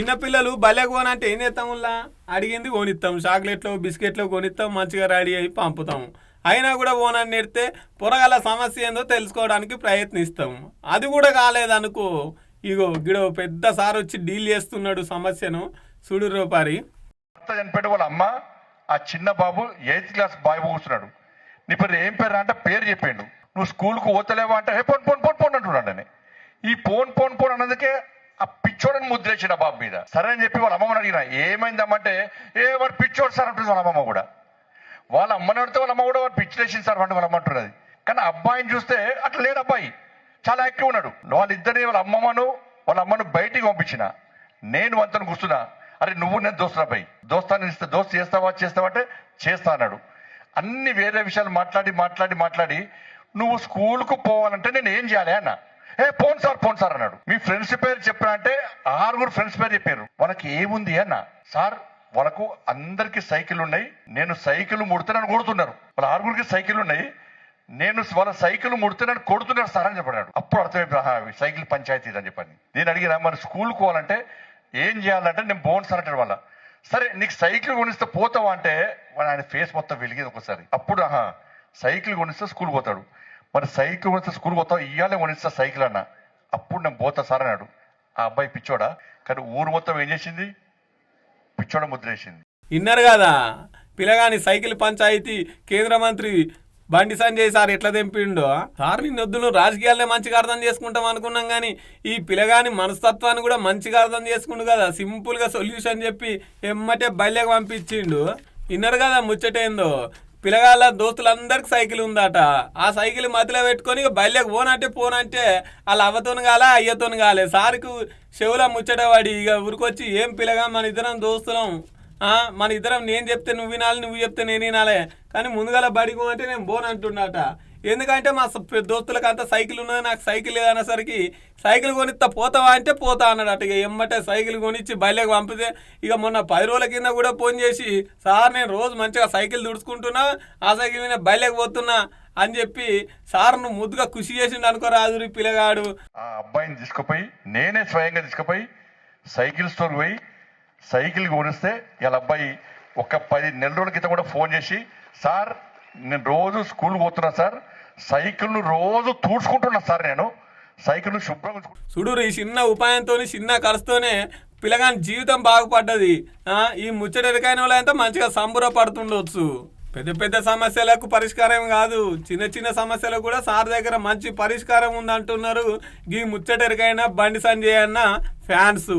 చిన్నపిల్లలు భలే కొనంటే ఏం చేస్తాములా అడిగింది కొనిస్తాం చాక్లెట్లు బిస్కెట్లు కొనిస్తాం మంచిగా రెడీ అయ్యి పంపుతాం. అయినా కూడా ఓనని నెడితే పొరగల సమస్య ఏందో తెలుసుకోవడానికి ప్రయత్నిస్తాం. అది కూడా కాలేదనుకో ఇగో గిడో పెద్ద సార్ వచ్చి డీల్ చేస్తున్నాడు సమస్యను. చూడు రూపారి. చనిపోయిన వాళ్ళ అమ్మ. ఆ చిన్న బాబు ఎయిత్ క్లాస్ బాయ్ కూర్చున్నాడు. నీ పేరు ఏం పేరు అంటే పేరు చెప్పిండు నువ్వు స్కూల్కు పోతలేవా అంటే "హే, పోన్ పోన్ పోన్ పోన్ అంటున్నాడు అని ఈ పోన్ పోన్ పోన్ అన్నందుకే ఆ పిచ్చోడని ముద్రేసిన బాబు మీద. సరే అని చెప్పి వాళ్ళ అమ్మమ్మని అడిగిన ఏమైందమ్మంటే ఏ వాడు పిచ్చోడు సార్ అంటుంది వాళ్ళ అమ్మమ్మ కూడా. వాళ్ళ అమ్మని అడిగితే వాళ్ళ అమ్మ కూడా వాడు పిచ్చిలేసింది సార్ అంటే వాళ్ళ అమ్మంటున్నది కానీ అబ్బాయిని చూస్తే అట్లా లేడు అబ్బాయి. చాలా యాక్టివ్ ఉన్నాడు. వాళ్ళిద్దరిని వాళ్ళ అమ్మమ్మను వాళ్ళ అమ్మను బయటికి పంపించిన. నేను వంతను కూర్చున్నా. అరే నువ్వు నేను దోస్తున్నా అబ్బాయి. దోస్తాను ఇస్తే దోస్తు చేస్తావా చేస్తావా అంటే చేస్తా అన్నాడు. అన్ని వేరే విషయాలు మాట్లాడి మాట్లాడి మాట్లాడి నువ్వు స్కూల్కు పోవాలంటే నేను ఏం చేయాలి అన్న. ఏ పోన్ సార్ పోన్ సార్ అన్నాడు. మీ ఫ్రెండ్స్ పేరు చెప్పిన అంటే ఆరుగురు ఫ్రెండ్స్ పేరు చెప్పారు. వాళ్ళకి ఏముంది అన్న? సార్ వాళ్ళకు అందరికి సైకిల్ ఉన్నాయి. నేను సైకిల్ ముడితే నన్ను కొడుతున్నారు. వాళ్ళ ఆరుగురికి సైకిల్ ఉన్నాయి. నేను వాళ్ళ సైకిల్ ముడితే నన్ను కొడుతున్నారు సార్ అని చెప్పాడు. అప్పుడు అర్థమైపోయి సైకిల్ పంచాయతీ అని చెప్పని. నేను అడిగిన మరి స్కూల్ పోవాలంటే ఏం చేయాలంటే నేను బోన్ సార్ అంటాడు వాళ్ళ సరే నీకు సైకిల్ కొనిస్తే పోతావా? అంటే ఆయన ఫేస్ మొత్తం వెలిగేది ఒకసారి అప్పుడు ఆహా సైకిల్ కొనిస్తే స్కూల్ పోతాడు. మరి సైకిల్ వస్తే స్కూల్ పోతావు ఇవ్వాలే కొనిస్తా సైకిల్ అన్న. అప్పుడు నేను పోతా సార్ అన్నాడు. ఆ అబ్బాయి పిచ్చోడా? కానీ ఊరు మొత్తం ఏం చేసింది? పిచ్చోడ ముద్రేసింది. విన్నారు కదా? పిల్లగాని సైకిల్ పంచాయతీ కేంద్ర మంత్రి బండి సంజయ్ సార్ ఎట్లా తెంపిండో? సార్ నీ నొద్దులు రాజకీయాలనే మంచిగా అర్థం చేసుకుంటాం అనుకున్నాం కానీ ఈ పిల్లగాని మనస్తత్వాన్ని కూడా మంచిగా అర్థం చేసుకుండు కదా. సింపుల్గా సొల్యూషన్ చెప్పి ఎమ్మటే బయలుకి పంపించిండు. విన్నారు కదా ముచ్చటేందో? పిల్లగాళ్ళ దోస్తులందరికి సైకిల్ ఉందట. ఆ సైకిల్ మధ్యలో పెట్టుకొని బయలుకి పోనంటే పోనంటే వాళ్ళ అవ్వతోని కాలే అయ్యతోని కాలే. సార్కు చెవుల ముచ్చటవాడి ఇక ఊరికొచ్చి ఏం పిల్లగా మన ఇద్దరం దోస్తులం. మన ఇద్దరం నేను చెప్తే నువ్వు వినాలి నువ్వు చెప్తే నేను వినాలే. కానీ ముందుగాల బడికి అంటే నేను బోన్ అంటున్నాట ఎందుకంటే మా దోస్తులకు అంత సైకిల్ ఉన్నది నాకు సైకిల్ లేదనేసరికి సైకిల్ కొనిస్తా పోతావా అంటే పోతా అన్నాడట ఇక ఎమ్మటే సైకిల్ కొనిచ్చి బయలుకి పంపితే ఇక మొన్న పది రోజుల కింద కూడా ఫోన్ చేసి సార్ నేను రోజు మంచిగా సైకిల్ దుడుచుకుంటున్నా ఆ సైకిల్ మీద బయలుకి పోతున్నా అని చెప్పి సార్ నువ్వు ముద్దుగా కృషి చేసిండు అనుకో రాదు పిల్లగాడు. ఆ అబ్బాయిని తీసుకుపోయి నేనే స్వయంగా తీసుకుపోయి సైకిల్ స్టోర్ పోయి సైకిల్ కొనిస్తే ఇలా అబ్బాయి ఒక పది నెల రోజుల క్రితం కూడా ఫోన్ చేసి సార్ నేను రోజు స్కూల్ పోతున్నా సార్. సైకిల్ను రోజు తూడ్చుకుంటున్నా సార్ నేను. సైకిల్ను శుభ్రం చూడు ఈ చిన్న ఉపాయంతో చిన్న ఖర్చుతోనే పిల్లగాని జీవితం బాగుపడ్డది. ఈ ముచ్చటెరకైన వాళ్ళంతా మంచిగా సంబురపడుతుండొచ్చు పెద్ద పెద్ద సమస్యలకు పరిష్కారం కాదు. చిన్న చిన్న సమస్యలకు కూడా సార్ దగ్గర మంచి పరిష్కారం ఉందంటున్నారు. ఈ ముచ్చటెరకైనా బండి సంజయ్ అన్న ఫ్యాన్స్.